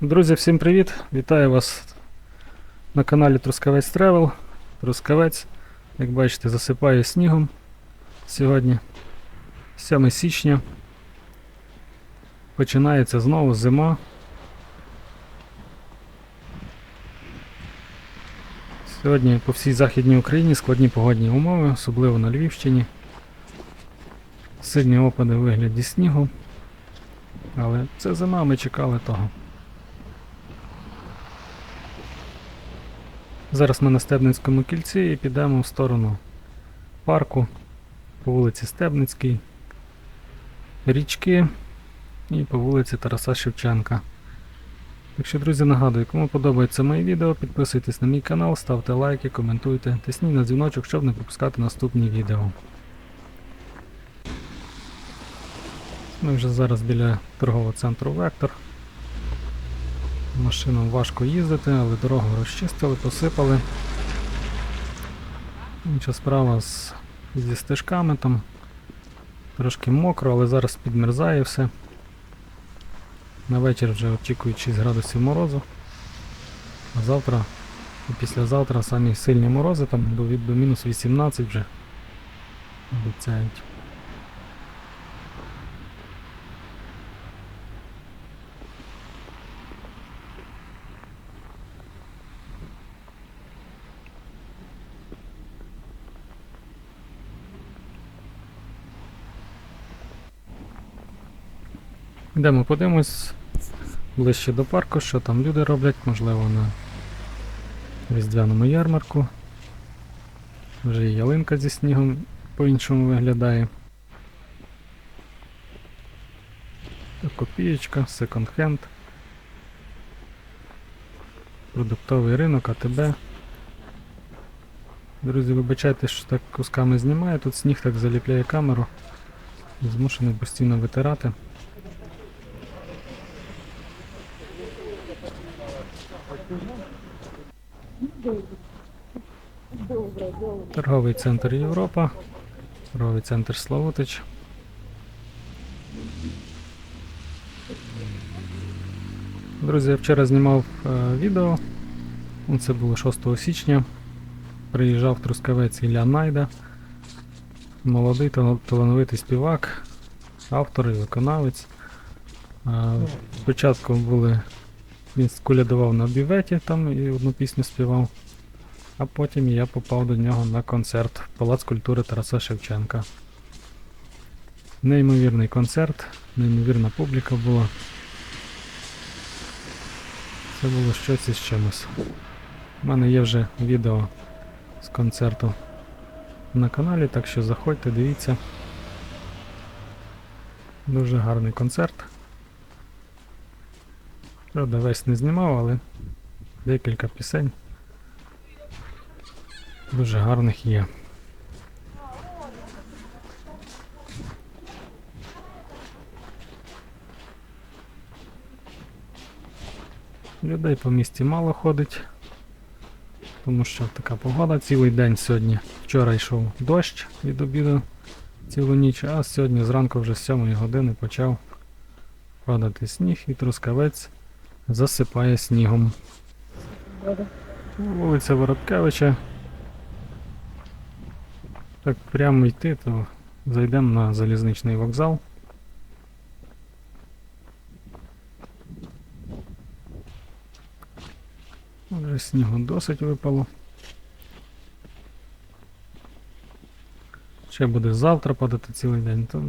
Друзі, всім привіт! Вітаю вас на каналі Трускавець Тревел. Трускавець, як бачите, засипає снігом сьогодні. 7 січня. Починається знову зима. Сьогодні по всій Західній Україні складні погодні умови, особливо на Львівщині. Сильні опади у вигляді снігу. Але це зима, ми чекали того. Зараз ми на Стебницькому кільці і підемо в сторону парку по вулиці Стебницькій, річки і по вулиці Тараса Шевченка. Так що, друзі, нагадую, кому подобається моє відео, підписуйтесь на мій канал, ставте лайки, коментуйте, тисніть на дзвіночок, щоб не пропускати наступні відео. Ми вже зараз біля торгового центру Вектор. Машинам важко їздити, але дорогу розчистили, посипали. Інша справа з, зі стежками там. Трошки мокро, але зараз підмерзає все. На вечір вже очікують 6 градусів морозу. А завтра і післязавтра самі сильні морози, там до, до мінус 18 вже обіцяють. Йдемо подивимось ближче до парку, що там люди роблять, можливо, на різдвяному ярмарку. Вже і ялинка зі снігом по-іншому виглядає. Копієчка, секонд-хенд. Продуктовий ринок, АТБ. Друзі, вибачайте, що так кусками знімаю, тут сніг так заліпляє камеру. Змушений постійно витирати. Торговий центр Європа, торговий центр Славутич. Друзі, я вчора знімав е, відео. Це було 6 січня. Приїжджав Трускавець Ілля Найда. Молодий талановитий співак, автор і виконавець. Е, Спочатку були. Він скулядував на біветі там і одну пісню співав. А потім я попав до нього на концерт в Палац культури Тараса Шевченка. Неймовірний концерт, неймовірна публіка була. Це було щось із чимось. У мене є вже відео з концерту на каналі, так що заходьте, дивіться. Дуже гарний концерт. Правда, весь не знімав, але декілька пісень дуже гарних є. Людей по місті мало ходить, тому що така погода цілий день сьогодні. Вчора йшов дощ від обіду цілу ніч, а сьогодні зранку вже з 7 години почав падати сніг і трускавець засипає снігом. Вулиця Воробкевича. Так прямо йти, то зайдемо на залізничний вокзал. Вже снігу досить випало. Ще буде завтра падати цілий день, то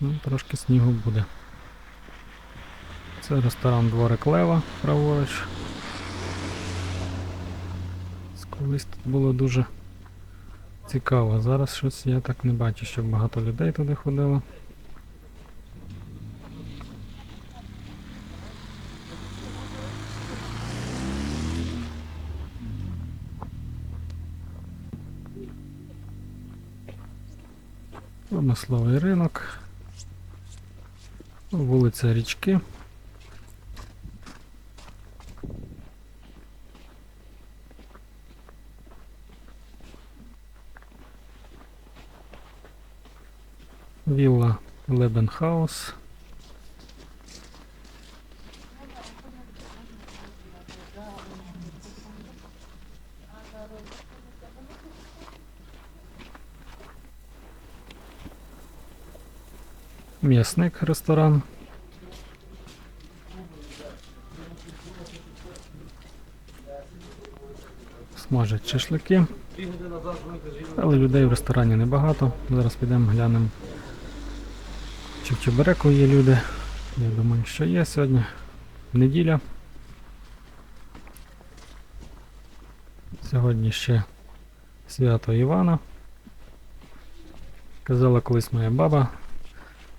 ну, трошки снігу буде. Це ресторан Дворик Лева, праворуч. Колись тут було дуже цікаво. Зараз щось я так не бачу, щоб багато людей туди ходило. Промисловий ринок. Вулиця Річки. Вілла Лебенхаус. М'ясник ресторан. Смажать шашлики. Але людей в ресторані небагато. Зараз підемо глянемо. Чи в Чебуреку є люди. Я думаю, що є сьогодні. Неділя. Сьогодні ще свято Івана. Казала колись моя баба.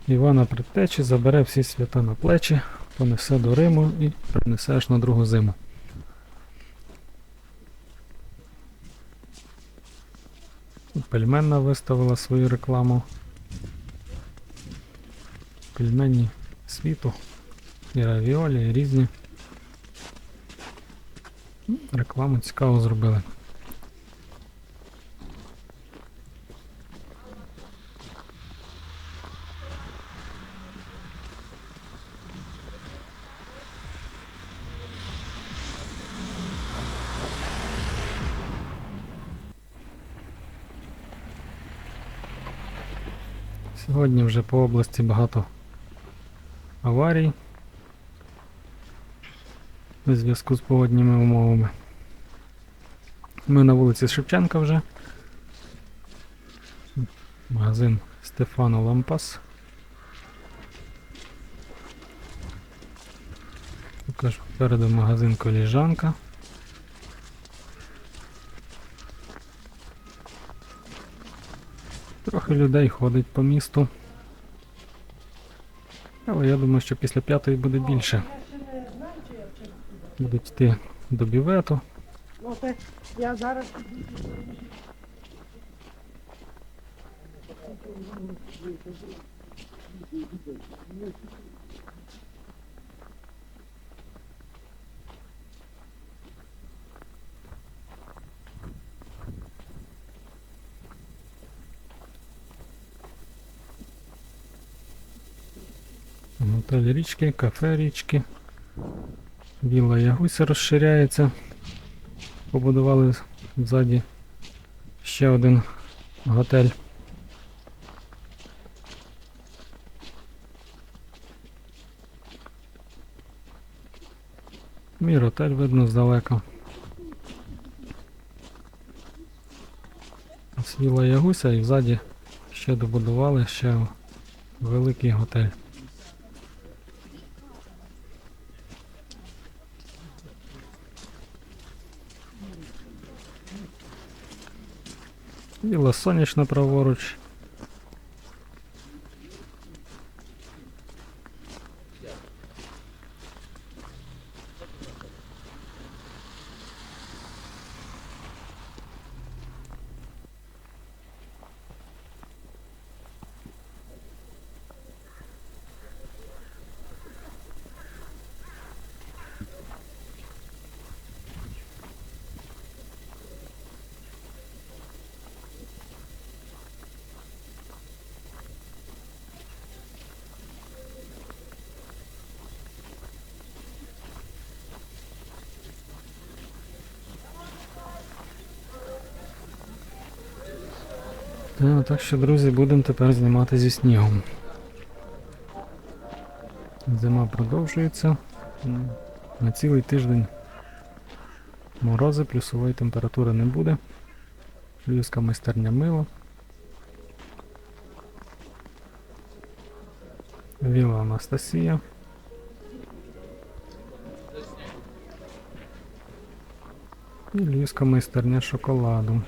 Івана предтечі забере всі свята на плечі, понесе до Риму і принесе аж на другу зиму. Пельменна виставила свою рекламу. Пельмені світу. І равіолі, і різні. Рекламу цікаво зробили. Сьогодні вже по області багато аварій у зв'язку з погодніми умовами. Ми на вулиці Шевченка вже. Магазин Стефано Лампас. Покажу попереду магазин Коліжанка. Трохи людей ходить по місту. Але я думаю, що після п'ятої буде більше. Будуть йти до бівету. Я зараз Готель річки, кафе річки. Вілла Ягуся розширяється. Побудували ззаді ще один готель. Міротель видно здалека. Ось Вілла Ягуся і ззаді ще добудували ще великий готель. Вілла сонячна праворуч. Та, так що, друзі, будемо тепер знімати зі снігом. Зима продовжується. На цілий тиждень морози, плюсової температури не буде. Львівська майстерня мила. Віла Анастасія. І Львівська майстерня шоколаду.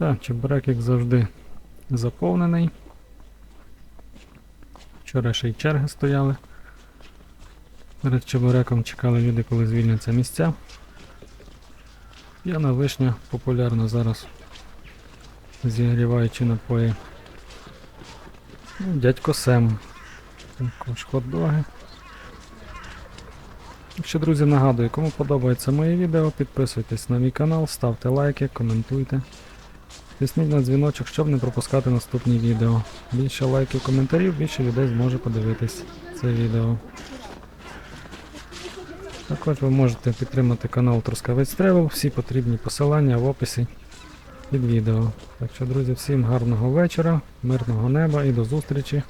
Так, чебурек, як завжди, заповнений. Вчора ще й черги стояли. Перед чебуреком чекали люди, коли звільняться місця. П'яна вишня популярна зараз. Зігріваючи напої. Ну, дядько Сем. Також хот-доги. Якщо, друзі, нагадую, кому подобається моє відео, підписуйтесь на мій канал, ставте лайки, коментуйте. Тисніть на дзвіночок, щоб не пропускати наступні відео. Більше лайків, коментарів, більше людей зможе подивитись це відео. Також ви можете підтримати канал Трускавець Тревел, всі потрібні посилання в описі під відео. Так що, друзі, всім гарного вечора, мирного неба і до зустрічі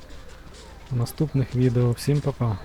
в наступних відео. Всім па-па!